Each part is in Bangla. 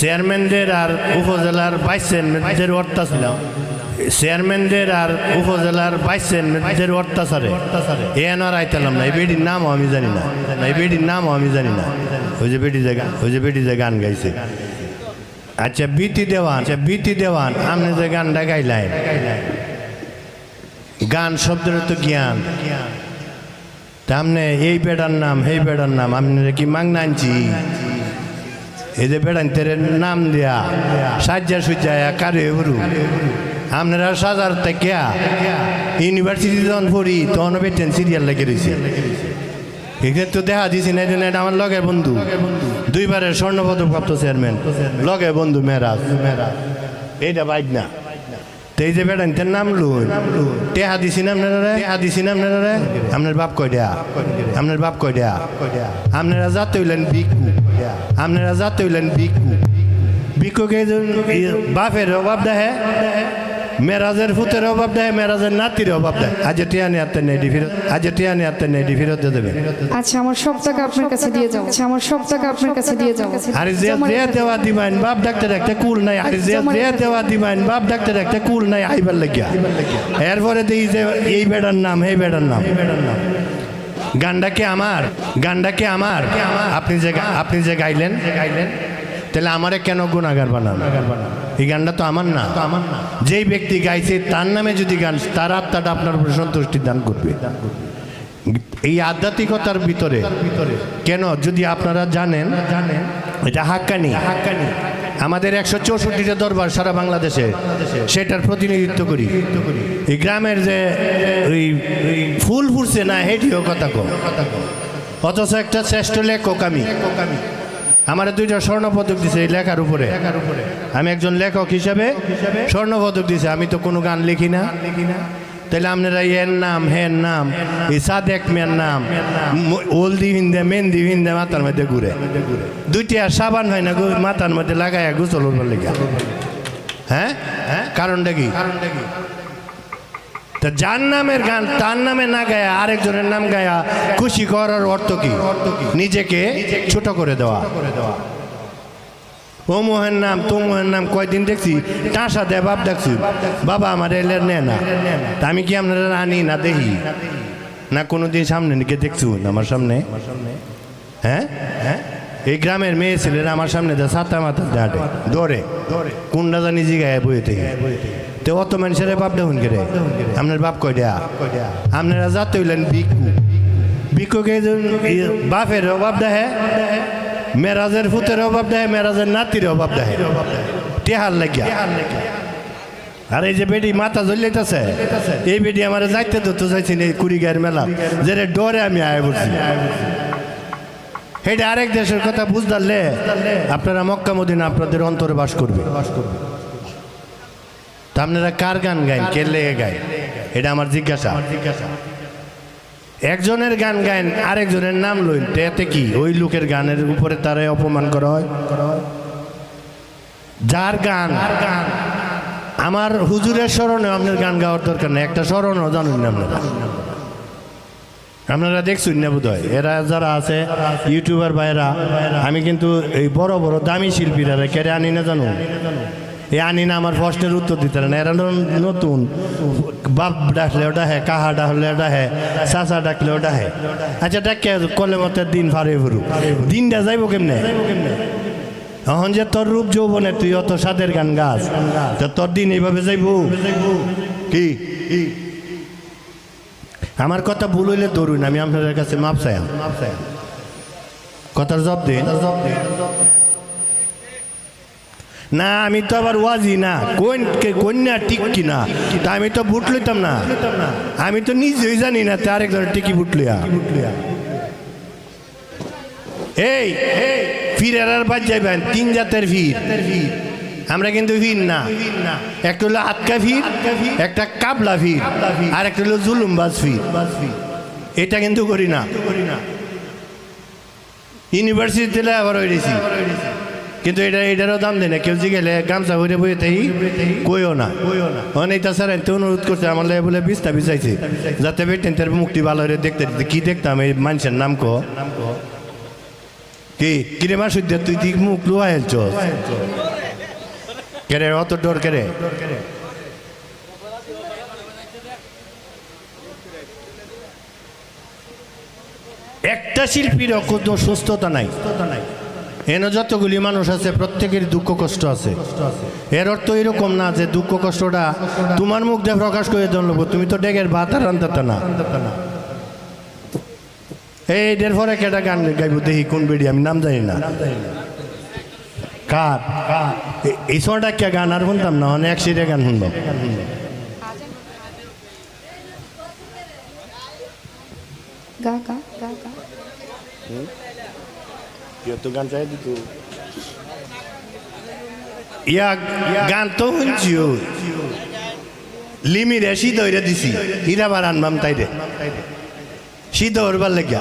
চেয়ারম্যানদের আর উপজেলার ভাইস চেয়ারম্যানদের অত্যাচার। চেয়ারম্যানদের আর উপজেলার ভাইস চেয়ারম্যানদের অত্যাচারে। এ আর আইতালাম না, এই বেটির নামও আমি জানি না। এই বেটির নামও আমি জানি না। ওই যে বেটি গান ওই যে বেটি যে গান গাইছে। আচ্ছা বিতি দেওয়ান আচ্ছা বিতি দেওয়ান আপনি যে গানটা গাইলেন। গান শব্দের তো জ্ঞান। তা আপনি এই বেড়ার নাম, এই বেড়ার নাম আপনি কি মাংনা আনছি। যে বেড়াইতে নাম দেয়া, সাজ্জা সুজ্জা কারে উরু আপনারা সাজার থেকে ইউনিভার্সিটি যখন পড়ি, তখন বেটেন সিরিয়াল লেগে রয়েছে এখানে তো দেখা দিছি না এটা এটা আমার লগে বন্ধু। দুইবারের স্বর্ণপদক প্রাপ্ত চেয়ারম্যান লগে বন্ধু মেরাজ। এইটা বাইক না। এই যে তার নাম লুন। টেহা দিছি না আপনারা টেহা দিছি না আপনারা আপনার বাপ কয় দেয়া? আপনার বাপ কয় দেয়া? আপনারা যাতে হইলেন বিকু আপনারা যাতে হইলেন বিকু বিকুকে বাপের অভাব দেখে? মেরাজের ফুতের অভাব দেয় মেরাজের নাতির অভাব দেয়। আজ টিয়ানি আত্মের নেডি ফিরত আজ টিয়ানি আত্মের নেডি ফিরত দিয়ে দেবে আচ্ছা আমার সব টাকা আপনার কাছে দিয়ে যাও। আচ্ছা আমার সব টাকা আপনার কাছে দিয়ে যাও। আরে যে যে দেওয়া দিবাইন বাপ ডাক্তার একটা কুল নাই। আরে যে যে দেওয়া দিবাইন বাপ ডাক্তার একটা কুল নাই আইবার লাগিয়া। এরপরে দেখি যে এই বেড়ার নাম এই বেড়ার নাম। গানটা কি আমার? গানটা কি আমার? আপনি যে আপনি যে গাইলেন গাইলেন তাহলে আমারে কেন গুণাগার বানান এই গানটা তো আমার না। তো আমার না যেই ব্যক্তি গাইছে, তার নামে যদি গান, তার আত্মাটা আপনার উপরে সন্তুষ্টি দান করবে। এই আধ্যাত্মিকতার ভিতরে, কেন? যদি আপনারা জানেন জানেন এটা হাক্কানি। হাক্কানি আমাদের একশো চৌষট্টিটা দরবার সারা বাংলাদেশে, সেটার প্রতিনিধিত্ব করি। এই গ্রামের যে ওই ফুল ফুটছে না, হেটিও কথা কো অথচ একটা শ্রেষ্ঠ লেখক আমি। আমার দুইটা স্বর্ণপদক দিছে এই লেখার উপরে। আমি একজন লেখক হিসাবে স্বর্ণপদক দিছে, আমি তো কোনো গান লিখি না। লিখি তাহলে আপনারা এর নাম হের নাম সাদেক মেয়ের নাম হলদি ভিন্দে, মেহেন্দি ভিন্দে মাথার মধ্যে ঘুরে। দুইটি সাবান হয় না মাথার মধ্যে লাগাইয়া গোসল উঠবার হ্যাঁ হ্যাঁ? কারণটা কি কারণটা কি? তা যার নামের গান, তার নামে না গায়া, আরেকজনের নাম গায়া, খুশি করার অর্থ কি? নিজেকে ছোট করে দেওয়া। ও মোহের নাম, তো মোহের নাম কয়দিন দেখছি? টাঁসা দেয় বাপ দেখছি। বাবা আমার এলের নে না। তা আমি কি আপনারা আনি না দেখি না কোনো দিন সামনে নিকে দেখছি আমার সামনে? হ্যাঁ? হ্যাঁ এই গ্রামের মেয়ে ছেলেরা আমার সামনে দেয় সাতা মাথা দাঁড়ে, দৌড়ে। কোনটা জানি জিগায় বইয়ে থেকে তো অত মানুষের বাপ দেখুন কে রে আপনার বাপ কয় দেয়া আপনারা যাতে হইলেন বিকু বিকুকে বাপের অভাব দেখে, মেরাজের ফুতের অভাব দেয় মেরাজের নাতির অভাব দেয় টেহার লাগিয়া। আর এই যে বেটি মাথা জ্বলিতেছে, এই বেটি আমার যাইতে তো চাইছি এই কুড়িগার মেলা। যে ডরে আমি আয় বলছি এটা আরেক দেশের কথা বুঝদারলে আপনারা মক্কা মদিনা আপনাদের অন্তরে বাস করবে বাস করবে। তা আপনারা কার গান গাইন? কে লেগে গাইন এটা আমার জিজ্ঞাসা। একজনের গান গাইন আরেকজনের নাম লইন। তো এতে কি? ওই লোকের গানের উপরে তারা অপমান করা হয়? যার গান? আমার হুজুরের স্মরণে আপনার গান গাওয়ার দরকার নেই। একটা স্মরণও জানুন না আপনারা। আপনারা দেখছুন না বোধ হয় এরা যারা আছে ইউটিউবার ভাইরা আমি কিন্তু এই বড় বড় দামি শিল্পীরা কেড়ে আনি না জানো? এই আনি না আমার প্রশ্নের উত্তর দিতে না এরা নতুন বাপ ডাকলে ওটা হ্যাঁ কাহা ডাকলে ওটা হ্যাঁ চাচা ডাকলে ওটা হ্যাঁ আচ্ছা ডাকে কলে মতে দিন ফারে ফুরু দিনটা যাইব কেমনে এখন যে তোর রূপ যৌবনে তুই অত সাদের গান গাছ তা তোর দিন এইভাবে যাইব কি আমার কথা ভুল হইলে ধরুন আমি আপনাদের কাছে মাপ চাই কথার জব দিন না আমি তো আবার ওয়াজি না। কোন কে- কন্যা ঠিক কিনা? তা আমি তো বুট লইতাম না। আমি তো নিজেই জানি না তার একজনের টিকি বুট লইয়া। এই ফিরের আর বাদ যাইবেন তিন জাতের ভিড়। আমরা কিন্তু ভিড় না। একটা হলো আটকা ভিড় একটা কাবলা ভিড় আর একটা হলো জুলুম জুলুমবাজ ভিড়। এটা কিন্তু করি না। ইউনিভার্সিটিতে আবার হয়েছি কিন্তু এটা এটারও দাম দেয় না। কেউ গেলে গামছা ভরে বইয়ে তাই কইও না। অনেক তাছাড়া তো অনুরোধ করছে। আমার লাগে বলে বিস্তা বিছাইছে যাতে বেটেন তার মুক্তি ভালো হয়ে দেখতে। কি দেখতাম? এই মানুষের নাম কো? কি? কিরে মা সুদ্দে তুই দিক মুখ লুয়াইছ কেরে, অত ডর কেরে? একটা শিল্পীর কোনো সুস্থতা নাই। এনে যতগুলি মানুষ আছে, প্রত্যেকের দুঃখ, কষ্ট আছে। এর অর্থ এরকম না যে দুঃখ, কষ্টটা তোমার মুখ দিয়ে প্রকাশ করে জানলো তুমি তো ডেগের ভাত আর আনতে না। এই এর পরে কেটা গান গাইব দেখি, কোন বেডি, আমি নাম জানি না। কার? এই সময়টা কে গান আর শুনতাম না, অনেক সিরে গান শুনব। গা গা গা গা। তো গান চাই দিত ইয়া গান তো শুনছি ও। লিমিরে শীত হইরে দিছি হীরাবার আনবাম তাই রে শীত হরবার লেগে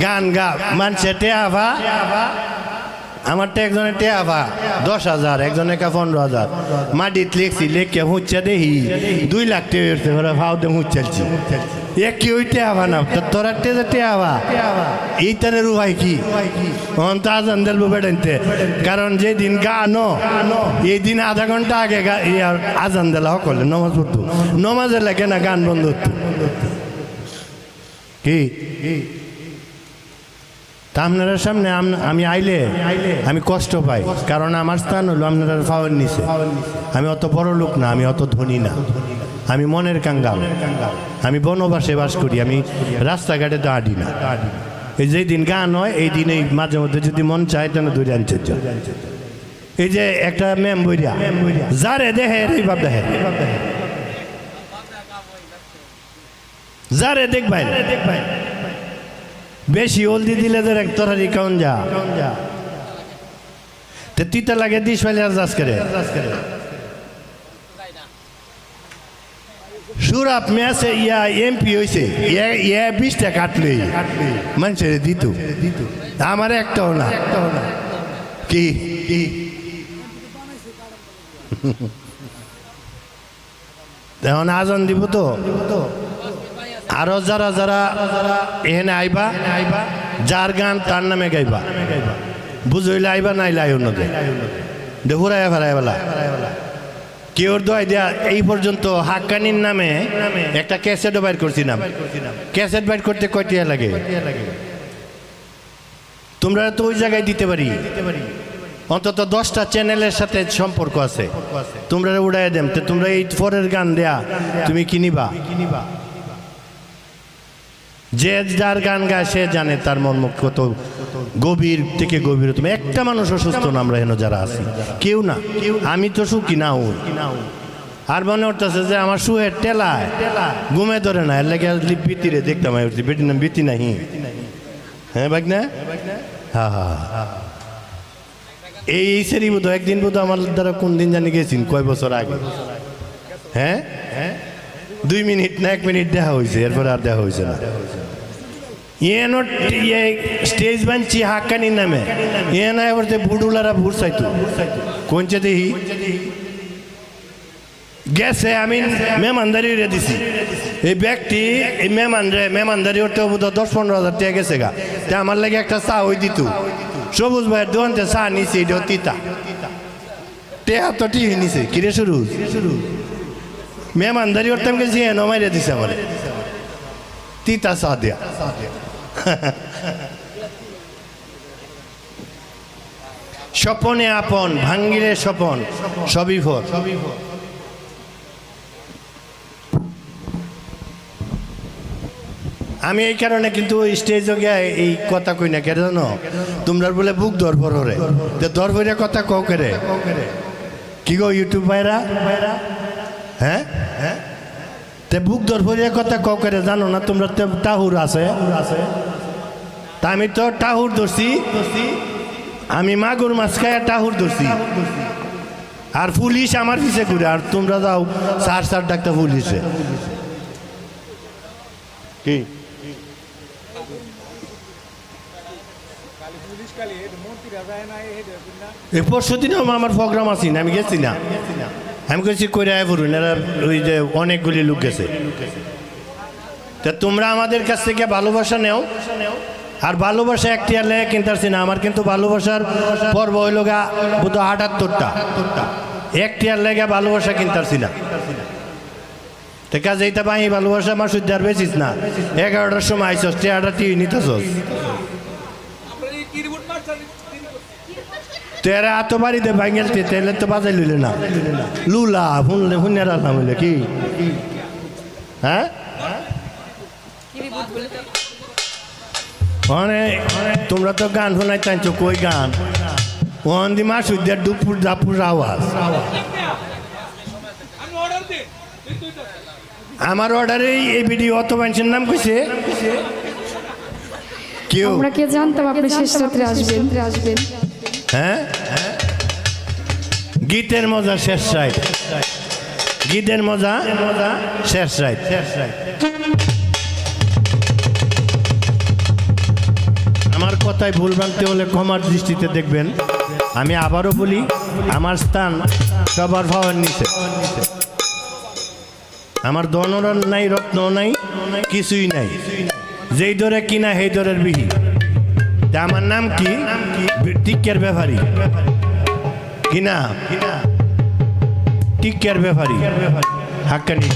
গান গা, মানছে আমার তো একজনের টেয়াভা দশ হাজার, একজনের কা পনেরো হাজার। মাটিত লেখছি লেখকে হুঁচা দেহি, দুই লাখ টেয়ে ওরা ভাও দে হুঁচালছি এক কি ওই টেয়াভা না তোরা এই কি? তো আজান দেলবো কারণ যেদিন গানো এই দিন আধা ঘণ্টা আগে আজান দেলা সকলে নমাজ পড়তো। নমাজের লাগে না গান বন্ধ কি? তা আপনার সামনে আমি আইলে আমি কষ্ট পাই, কারণ আমার স্থান হলো আপনারা ফাওয়ার নিচে। আমি অত বড় লোক না, আমি অত ধনী না। আমি মনের কাঙ্গাল। আমি বনবাসে বাস করি, আমি রাস্তাঘাটে তো আডি না। এই যে দিন গান হয়, এই দিন মাঝে মধ্যে যদি মন চায় তাহলে ধরে আনছে এই যে একটা ম্যাম বইরা, যারে দেখে এই বাপ দেখে। যারে দেখবাই দেখবাই বেশি হলদি দিলে তোর এক তরারি কাউন যা। তে তিতা লাগে দিস ফেলে আর যাস করে। সুরাপ ম্যাচে ইয়া এমপি হয়েছে ইয়া বিশটা কাটলে মানুষের দিত। আমার একটাও না। কি কি? এখন আজান দিব তো। আরও যারা যারা এখানে আইবা আইবা যার গান তার নামে গাইবা। বুঝইলে আইবা, নাইলে আইও নদে দেখুরাই ফেরাই বেলা কেউ দোয়াই দেয়া, এই পর্যন্ত হাক্কানির নামে একটা ক্যাসেটও বাইর করছিলাম ক্যাসেট বাইর করতে কয়টিয়া লাগে? তোমরা তো ওই জায়গায় দিতে পারি। অন্তত দশটা চ্যানেলের সাথে সম্পর্ক আছে। তোমরা উড়াই দেম। তো তোমরা এই ফরের গান দেয়া, তুমি কিনিবা কিনিবা। যে যার গান গায়, সে জানে তার মন কত গভীর থেকে গভীর। তুমি একটা মানুষ অসুস্থ না, আমরা এখানে যারা আছি। কেউ না। আমি তো সুখী, না হই আর মনে হচ্ছে যে আমার সুহের টেলায় ঘুমে ধরে না। এর লাগে বিতিরে দেখতাম আমি উঠছি বেটি না বিতি নাহি। হ্যাঁ বাক না হ্যাঁ। এই এই সেরি বোধ একদিন বোধ আমার দ্বারা কোন দিন জানি গেছেন কয় বছর আগে। হ্যাঁ হ্যাঁ? দুই মিনিট না এক মিনিট দেখা হয়েছে এরপরে আর দেখা হয়েছে না ಏನು ಸ್ಟೇಜ್ ಬಂಚಿ ಹಾಕನಿ ನಮೆ ಏನಾಗ್ಬಿಡ್ತೆ ಬುಡುಲಾರ ಬೂಡ್ಸಾಯ್ತು ಕೊಂಚ ದೇಹಿ গেছে আমি মেহমানদারি রে দিছি এই ব্যক্তি এই মেহমানরে মেহমানদারি করতে বোধ দশ পনেরো হাজার টাকা গেছে গা তে আমার লাগে একটা চা ওই দিত সবুজ ভাইয়ের দোকানতে চা নিছে এটাও তিতা টেহা তো টিভি নিছে কিরে শুরু শুরু মেহমানদারি করতাম গেছি এনো মাইরে দিছে আমার। তিতা চা দিয়া স্বপনে আপন, ভাঙ্গিলে স্বপন, সবই ভোর আমি এই কারণে কিন্তু স্টেজে গিয়ে এই কথা কই না কেন জানো? তোমরা বলে বুক দরবর হরে দরবরে কথা কও করে কি গো ইউটিউব ভাইরা? হ্যাঁ? হ্যাঁ তে বুক দরবরিয়া কথা কও করে জানো না তোমরা তো টাহুর আছে? তা আমি তো টাহুর ধরছি। আমি মাগুর মাছ খায় টাহুর ধরছি। আর পুলিশ আমার পিছে ঘুরে আর তোমরা যাও সার সার ডাক্তার পুলিশে। কি? এই পরশু দিনও আমার প্রোগ্রাম আছি না আমি গেছি না। আমি গেছি কইরা পড়ুন এরা ওই যে অনেকগুলি লোক গেছে। তা তোমরা আমাদের কাছ থেকে ভালোবাসা নেও। আর ভালোবাসা একটি আর লেগে কিনতে না আমার কিন্তু ভালোবাসার পর্ব হইল গা বুধ আটাত্তরটা। একটি আর লেগে ভালোবাসা কিনতে না তো কাজে এইটা পাই ভালোবাসা আমার সুদ্ধার বেশিস না। এগারোটার সময় আইসস, টিয়াটা টিভি নিতেছস। তেরা এত বাড়িতে ভাঙেল তেলে তো বাজাই লইলে না লুলা শুনলে শুনে রাখলাম হইলে কি হ্যাঁ তোমরা তো গান শোনাই চাইছো কই গান ওখান দি মাস উদ্যার দুপুর দাপুর আওয়াজ আমার অর্ডারে এই ভিডিও অত মানুষের নাম কইছে কেউ আমরা কে জানতাম আপনি শেষ রাত্রে আসবেন আসবেন? হ্যাঁ? গীতের মজা শেষ রাইট। গীতের মজা মজা শেষ রাইট। শেষ রাইট আমার কথায় ভুলভ্রান্তি হলে ক্ষমার দৃষ্টিতে দেখবেন। আমি আবারও বলি, আমার স্থান সবার ভাবার নিচে। আমার দনর নাই, রত্ন নাই, কিছুই নাই। যেই দরে কিনা, সেই দরের বিহি। তা আমার নাম কি? টিকের ব্যাপারী। কি না টিকের ব্যাপারী। হাক্কানি